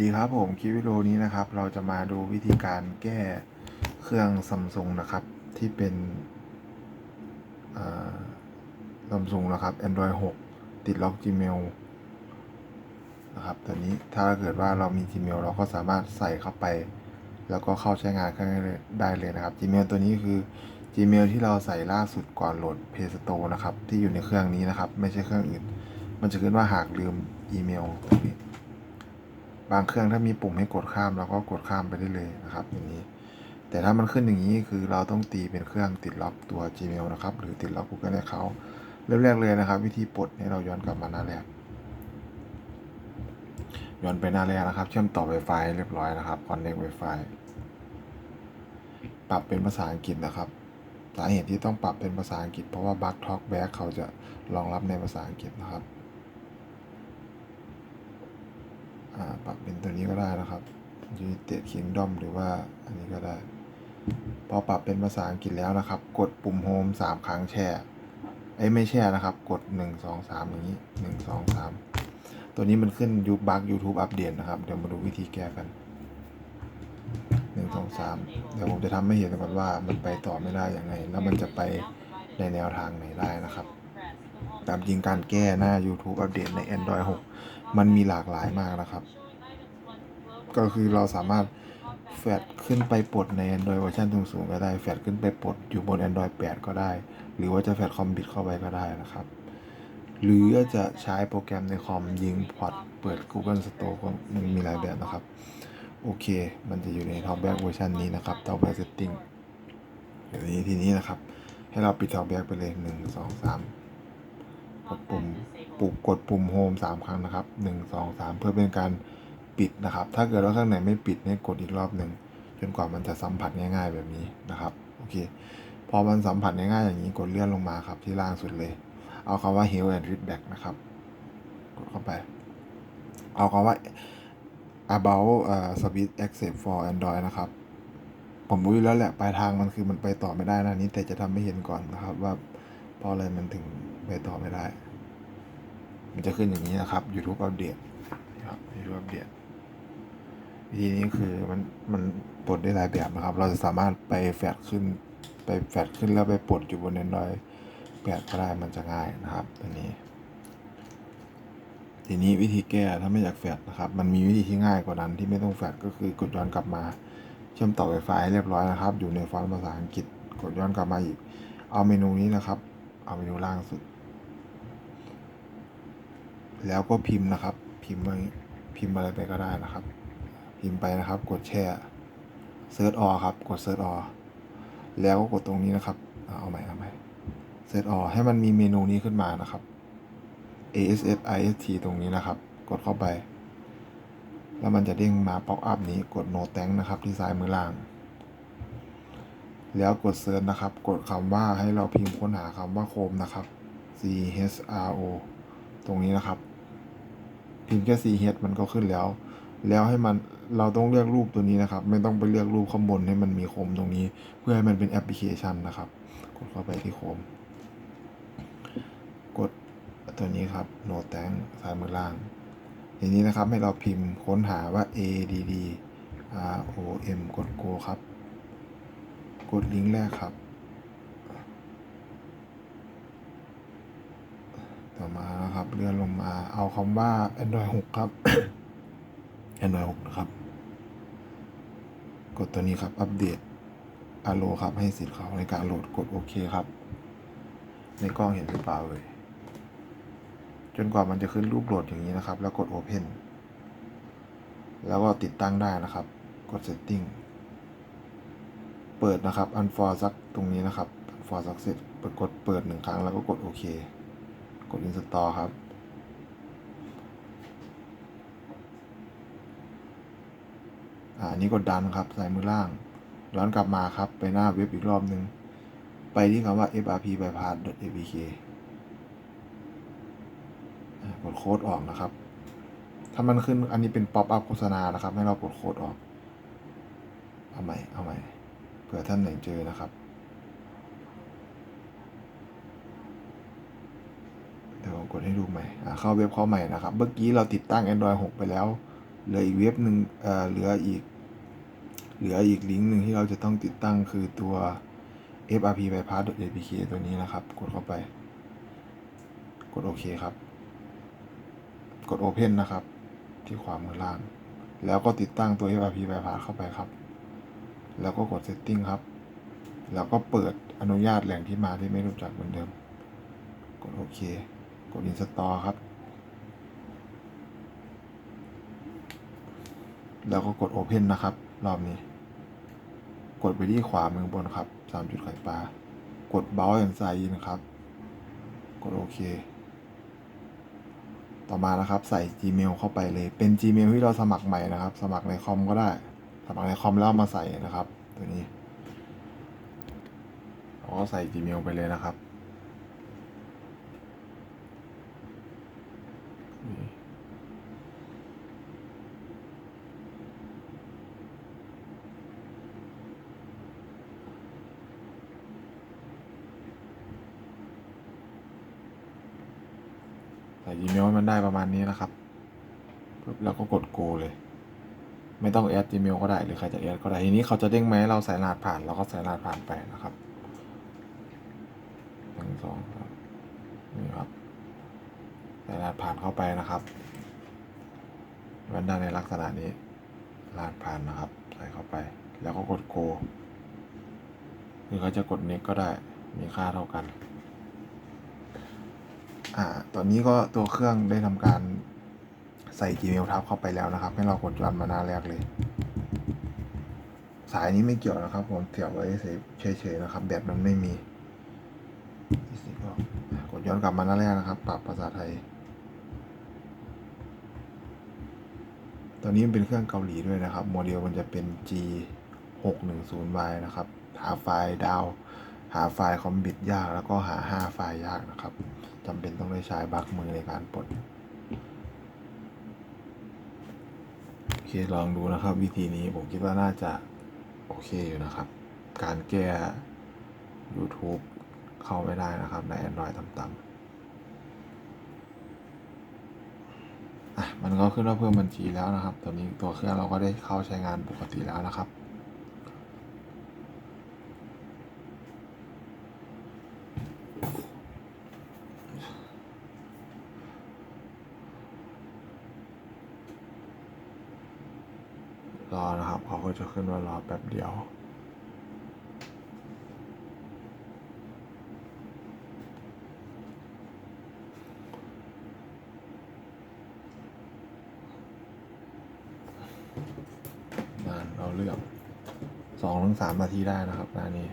ดีครับผมคลิปวิดีโอนี้นะครับ เราจะมาดูวิธีการแก้เครื่องซัมซุงนะครับ ที่เป็นซัมซุงนะครับ Android 6 ติดล็อก Gmail นะครับตอนนี้ถ้าเกิดว่าเรามี Gmail เราก็สามารถใส่เข้าไป แล้วก็เข้าใช้งานได้เลยนะครับ Gmail ตัวนี้คือ Gmail ที่เราใส่ล่าสุดก่อนโหลด Play Store นะครับ ที่อยู่ในเครื่องนี้นะครับ ไม่ใช่เครื่องอื่น มันจะขึ้นว่าหากลืมอีเมลตรงนี้ บางเครื่องถ้ามีปุ่มให้กดข้ามเราก็กดข้ามไปได้เลยนะครับอย่างนี้ แต่ถ้ามันขึ้นอย่างนี้คือเราต้องตีเป็นเครื่องติดล็อกตัว Gmail นะครับ หรือติดล็อก Google Account เริ่มแรกเลยนะครับ วิธีปลดให้เราย้อนกลับมาหน้าแรกย้อนไปหน้าแรกนะครับ เชื่อมต่อ Wi-Fi เรียบร้อยนะครับ Connect Wi-Fi ปรับเป็นภาษาอังกฤษนะครับ สาเหตุที่ต้องปรับเป็นภาษาอังกฤษเพราะว่า Bug Talk Back เขาจะรองรับในภาษาอังกฤษนะครับ อ่า ปรับเป็นตัวนี้ก็ได้นะครับ United Kingdom หรือว่าอันนี้ก็ได้ พอปรับเป็นภาษาอังกฤษแล้วนะครับ กดปุ่ม Home สามครั้งแช่ไอ้ยไม่แช่นะครับ กด 1 2 3 อย่างนี้ 1 2 3 ตัวนี้มันขึ้นยูบัก YouTube อัปเดตนะครับ เดี๋ยวมาดูวิธีแก้กัน 1 2 3 เดี๋ยวผมจะทำให้เห็นก่อนว่ามันไปต่อไม่ได้อยังไงแล้วมันจะไปในแนวทางไหนได้นะครับ ตามจริงการแก้หน้า YouTube อัปเดตใน Android 6 มันมีหลากหลายมากนะครับ ก็คือเราสามารถแฟดขึ้นไปปลดใน Android เวอร์ชันสูงๆก็ได้ แฟดขึ้นไปปลดอยู่บน Android 8 ก็ได้ หรือว่าจะแฟดคอมบิตเข้าไปก็ได้นะครับ หรือจะใช้โปรแกรมในคอมยิงพอร์ตเปิด Google Store ก็มันมีหลายแบบนะครับ โอเค มันจะอยู่ใน Talkback เวอร์ชันนี้นะครับ Talkback Setting เดี๋ยวนี้ทีนี้นะครับ ให้เราปิด Talkback ไปเลย 1 2 3 กดปุ่มปุ่มกดปุ่มโฮมสามครั้งนะครับหนึ่งสองสามเพื่อเป็นการปิดนะครับ ถ้าเกิดว่าข้างไหนไม่ปิดให้กดอีกรอบหนึ่งจนกว่ามันจะสัมผัสง่าย ๆ แบบนี้นะครับโอเคพอมันสัมผัสง่ายๆอย่างนี้กดเลื่อนลงมาครับที่ล่างสุดเลย เอาคำว่า health and feedback นะครับ กดเข้าไป เอาคำว่า about uh, switch accept for android นะครับ ผมรู้อยู่แล้วแหละปลายทางมันคือมันไปต่อไม่ได้นะนี้ แต่จะทำให้เห็นก่อนนะครับว่าเพราะอะไรมันถึง ไปต่อไม่ได้ มันจะขึ้นอย่างนี้นะครับ YouTube อัปเดตครับ YouTube อัปเดตวิธีนี้คือมันมันปลดได้หลายแบบนะครับ เราจะสามารถไปแฟดขึ้น ไปแฟดขึ้นแล้วไปปลดอยู่บน Android แปดก็ได้มันจะง่ายนะครับตัวนี้ ทีนี้วิธีแก้ถ้าไม่อยากแฟดนะครับ มันมีวิธีที่ง่ายกว่านั้นที่ไม่ต้องแฟดก็คือกดย้อนกลับมา เชื่อมต่อ Wi-Fi ให้เรียบร้อยนะครับ อยู่ในฟอนต์ภาษาอังกฤษกดย้อนกลับมาอีก เอาเมนูนี้นะครับ เอาเมนูล่างสุด แล้วก็พิมพ์นะครับ พิมพ์ไปพิมพ์อะไรไปก็ได้นะครับ พิมพ์ไปนะครับ กดแช่เซิร์ชออครับ กดเซิร์ชออแล้วก็กดตรงนี้นะครับ เอาใหม่เอาใหม่เซิร์ชออให้มันมีเมนูนี้ขึ้นมานะครับ ASS IST ตรงนี้นะครับ กดเข้าไป แล้วมันจะเด้งมาป๊อปอัพนี้กด no thank นะครับ ที่ซ้ายมือล่าง แล้วกดเซิร์ชนะครับ กดคำว่าให้เราพิมพ์ค้นหาคำว่าโคมนะครับ C H R O ตรงนี้นะครับ พิมพ์แค่ C H มันก็ขึ้นแล้ว แล้วให้มันเราต้องเลือกรูปตัวนี้นะครับ ไม่ต้องไปเลือกรูปข้างบนให้มันมีโคมตรงนี้ เพื่อให้มันเป็นแอปพลิเคชันนะครับ กดเข้าไปที่โคม กดตัวนี้ครับ no thank ซ้ายมือล่างทีนี้นะครับให้เราพิมพ์ค้นหาว่า A D D R O M กด go ครับ กดลิงก์แรกครับ ต่อมานะครับ เลื่อนลงมาเอาคำว่า Android 6 ครับ Android 6 นะครับ กดตัวนี้ครับ อัปเดตอโลครับให้สิทธิ์เขาในการโหลดกดโอเคครับ ในกล้องเห็นหรือเปล่าเลย จนกว่ามันจะขึ้นรูปโหลดอย่างนี้นะครับ แล้วกด Open แล้วก็ติดตั้งได้นะครับ กด Setting เปิดนะครับ unfor สักตรงนี้นะครับ unfor สักเสร็จเปิดกดเปิดหนึ่งครั้งแล้วก็กดโอเค กด install ครับอ่าอันนี้กดดันครับใส่มือล่าง ย้อนกลับมาครับ ไปหน้าเว็บอีกรอบหนึ่งไปที่คำว่า frp bypass apk กดโค้ดออกนะครับ ถ้ามันขึ้นอันนี้เป็นป๊อปอัพโฆษณานะครับ ให้เรากดโค้ดออก เอาใหม่ เอาใหม่ เผื่อท่านไหนเจอนะครับ เดให้ดูใหม่เข้าเว็บเข้าใหม่นะครับ เมื่อกี้เราติดตั้ง Android 6 ไปแล้ว เหลืออีกเว็บหนึ่งเอ่อเหลืออีก เหลืออีกลิงก์หนึ่งที่เราจะต้องติดตั้งคือตัว frp bypass apk ตัวนี้นะครับ กดเข้าไป กดโอเคครับ กด Open นะครับ ที่ขวามือล่าง แล้วก็ติดตั้งตัว frp bypass เข้าไปครับ แล้วก็กด Setting ครับ แล้วก็เปิดอนุญาตแหล่งที่มาที่ไม่รู้จักเหมือนเดิม กดโอเค กด Install ครับ แล้วก็กด Open นะครับ รอบนี้ กดไปที่ขวามือบนครับสามจุดไข่ปลากด b o w and Sign In ครับ กดโอเค ต่อมานะครับใส่ Gmail เข้าไปเลย เป็น Gmail ที่เราสมัครใหม่นะครับ สมัครในคอมก็ได้ สมัครในคอมแล้วมาใส่นะครับ ตัวนี้เราก็ใส่ Gmail ไปเลยนะครับ ใส่ Gmail ให้มันได้ประมาณนี้นะครับปุ๊บแล้วก็กด go เลย ไม่ต้องแอด Gmail ก็ได้หรือใครจะแอดก็ได้ทีนี้เขาจะเด้งไหมเราใส่รหัสผ่านเราก็ใส่รหัสผ่านไปนะครับหนึ่งสองนี่ครับใส่รหัสผ่านเข้าไปนะครับมันได้ในลักษณะนี้รหัสผ่านนะครับ ใส่เข้าไป แล้วก็กด go หรือเขาจะกด next ก็ได้มีค่าเท่ากัน อ่าตอนนี้ก็ตัวเครื่องได้ทำการใส่ Gmail ทับเข้าไปแล้วนะครับ ให้เรากดย้อนมาหน้าแรกเลย สายนี้ไม่เกี่ยวนะครับ ผมเสียบไว้เฉยๆนะครับ แบบมันไม่มีกดย้อนกลับมาหน้าแรกนะครับ ปรับภาษาไทย ตอนนี้มันเป็นเครื่องเกาหลีด้วยนะครับ โมเดลมันจะเป็น G 6 1 0 Y นะครับ หาไฟล์ดาว หาไฟล์คอมบิตยาก แล้วก็หา 5 ไฟล์ยากนะครับ จำเป็นต้องได้ใช้บักมือในการปลดโอเคลองดูนะครับ วิธีนี้ผมคิดว่าน่าจะโอเคอยู่นะครับ การแก้ YouTube เข้าไม่ได้นะครับ ใน Android ต่ำๆอะมันก็ขึ้นว่าเพิ่มบัญชีแล้วนะครับ ตอนนี้ตัวเครื่องเราก็ได้เข้าใช้งานปกติแล้วนะครับ รอนะครับเขา ก็จะขึ้นว่ารอแป๊บเดียว นานเราเลือกสองถึงสามนาทีได้นะครับหน้านี้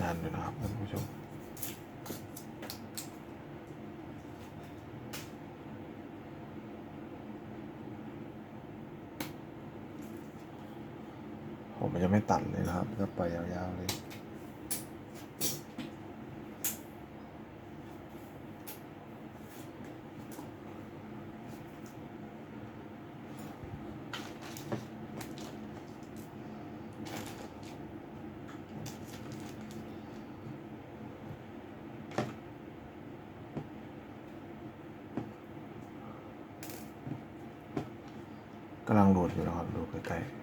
นานอยู่นะครับท่านผู้ชมผมจะไม่ตัดเลยนะครับจะปล่อยยาวๆเลย กำลังโหลด อยู่นะครับ ดูใกล้ๆ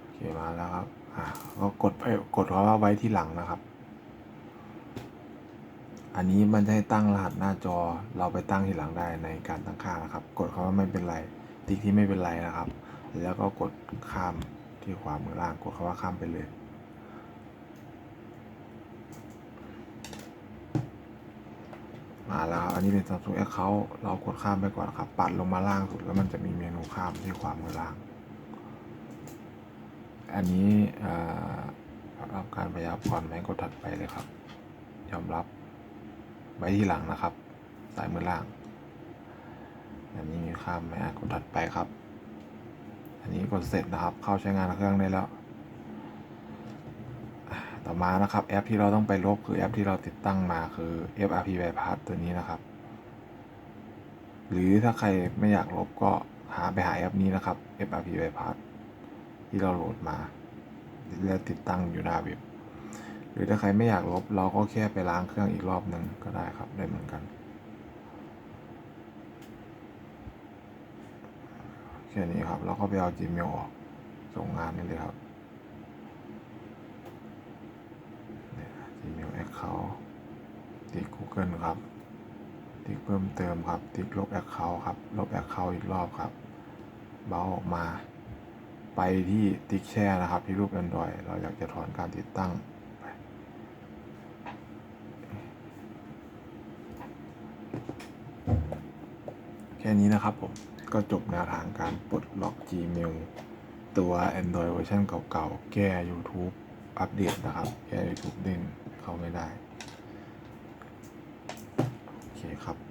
โอเคมาแล้วครับ อ่าก็กดไปกดเพราะว่าไว้ที่หลังนะครับ อันนี้มันจะให้ตั้งรหัสหน้าจอเราไปตั้งทีหลังได้ในการตั้งค่านะครับ กดคำว่าไม่เป็นไร ติ๊กที่ไม่เป็นไรนะครับ แล้วก็กดข้ามที่ขวามือล่างกดคำว่าข้ามไปเลยมาแล้วครับอันนี้เป็น Samsung Account เรากดข้ามไปก่อนครับ ปัดลงมาล่างสุดแล้วมันจะมีเมนูข้ามที่ขวามือล่าง อันนี้รับการพยากรณ์ไหมกดถัดไปเลยครับ ยอมรับไว้ที่หลังนะครับซ้ายมือล่าง อันนี้มีข้ามไหมกดถัดไปครับ อันนี้กดเสร็จนะครับ เข้าใช้งานเครื่องได้แล้ว ต่อมานะครับแอปที่เราต้องไปลบคือแอปที่เราติดตั้งมาคือ FRP Bypass ตัวนี้นะครับ หรือถ้าใครไม่อยากลบก็หาไปหาแอปนี้นะครับ FRP Bypass ที่เราโหลดมาแล้วติดตั้งอยู่หน้าเว็บหรือถ้าใครไม่อยากลบเราก็แค่ไปล้างเครื่องอีกรอบหนึ่งก็ได้ครับได้เหมือนกัน แค่นี้ครับ แล้วก็ไปเอา Gmail ออกส่งงานนี่เลยครับเนี่ย Gmail Account ติ๊ก Google ครับ ติ๊กเพิ่มเติมครับ ติ๊กลบ Account ครับ ลบ Account อีกรอบครับ เบาออกมา ไปที่ติ๊กแช่นะครับ ที่รูป Android เราอยากจะถอนการติดตั้งแค่นี้นะครับผม ก็จบแนวทางการปลดล็อก Gmail ตัว Android เวอร์ชันเก่าๆ แก้ YouTube อัปเดตนะครับ แก้ YouTube เด้งเข้าไม่ได้ โอเคครับ